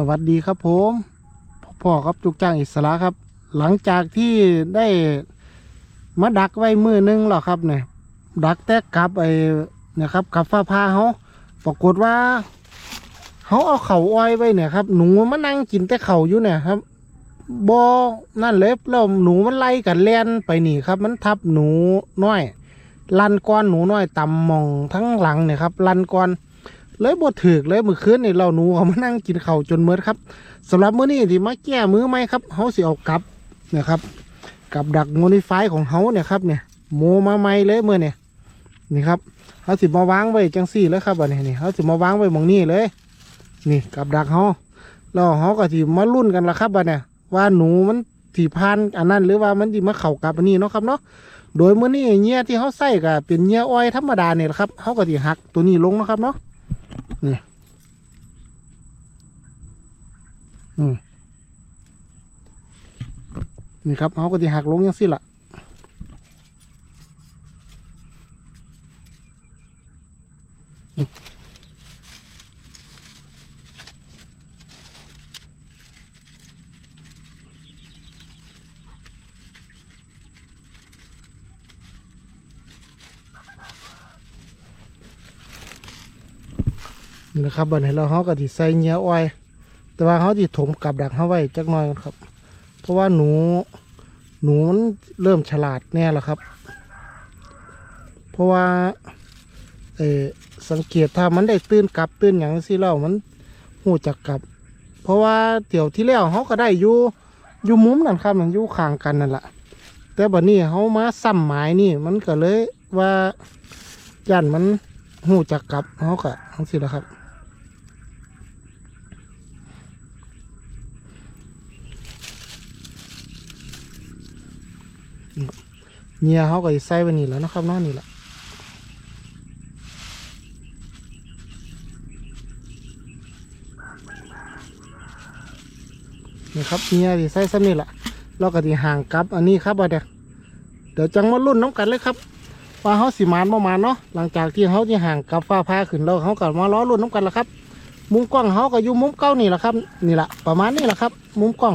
สวัสดีครับผมพ่อครับจุกจ้างอิสระครับ หลังจากที่ได้มาดักไว้มือนึงแล้วครับเนี่ยดักแต่กับไอ้นี่ยครับกับฟ้าผ้าเขาปรากฏว่าเขาเอาเข่าอ้อยไว้เนี่ยครับหนูมันนั่งกินแต่เข่าอยู่เนี่ยครับบอนั่นเลยแล้วหนูมันไล่กันแล่นไปนี่ครับ มันทับหนูน้อย ลันก้อนหนูน้อยต่ำมองทั้งหลังเนี่ยครับ ลันก้อน เลยบดถือกเลยมือคืนนี่เราหนูเขามานั่งกินเข้าจนเมื่อครับสำหรับมื้อนี้ที่มาแก้มือไหมครับเขาสิเอากลับนี่ยครับกับดักโมนิฟายของเขาเนี่ยครับเนี่ยโมมาใหม่เลยเมื่อเนี่ยนี่ครับเขาสิมาวางไว้จังสี่เลยครับอันนี้นี่เขาสิมาวางไว้มองนี้เลย นี่กับดักเขาแล้วเขาก็สิมาลุ้นกันละครับอันเนี่ยว่าหนูมันสีพานอันนั้นหรือว่ามันสิมาเข่ากับอันนี้เนาะครับเนาะโดยมื้อนี้เงี้ยที่เขาใส่ก็เป็นเงี้ยอ้อยธรรมดาเนี่ยละครับเขาก็สิหักตัวนี้ลงนะครับเนาะ นี่นี่ครับเขาก็จะหักลงยังสิละ่ะ นะครับบันให้เราเขาก็จะใส่เงี้ยอ้อยแต่ว่าเขาจะถมกับดักเขาไว้จักหน่อยก่อนครับ เพราะว่าหนูหนูมันเริ่มฉลาดแน่แล้วครับ เพราะว่าเออสังเกตถ้ามันได้ตื่นกลับตื่นอย่างสิแล้วมันหูจักกลับ เพราะว่าเดี๋ยวที่แล้วเขาก็ได้อยู่อยู่มุมนั่นครับมันอยู่ข้างกันนั่นแหละแต่บัดนี้เขามาซ้ำหมายนี่มันก็เลยว่ายันมันหูจักกลับเขาก็ทั้งสิแล้วครับ เนี่ยเขาก็สิใส่ไว้นี่แล้วนะครับเนอกนี่แหละนี่ครับเนี่ยสิใส่ซ้ำนี่แหละเราก็สิห่างกับอันนี้ครับว่าเดี๋ยวเดี๋ยวจังมาลุ้นน้ำกันเลยครับว่าเขาสิมานประมาณเนาะหลังจากที่เขาที่ห่างกับฟ้าพาขึ้นแล้วเขาก็มาล้อลุ้นน้ำกันแล้วครับ มุมกล้องเขาก็อยู่มุมเก้านี่แหละครับ นี่แหละประมาณนี้แหละครับ มุมกล้อง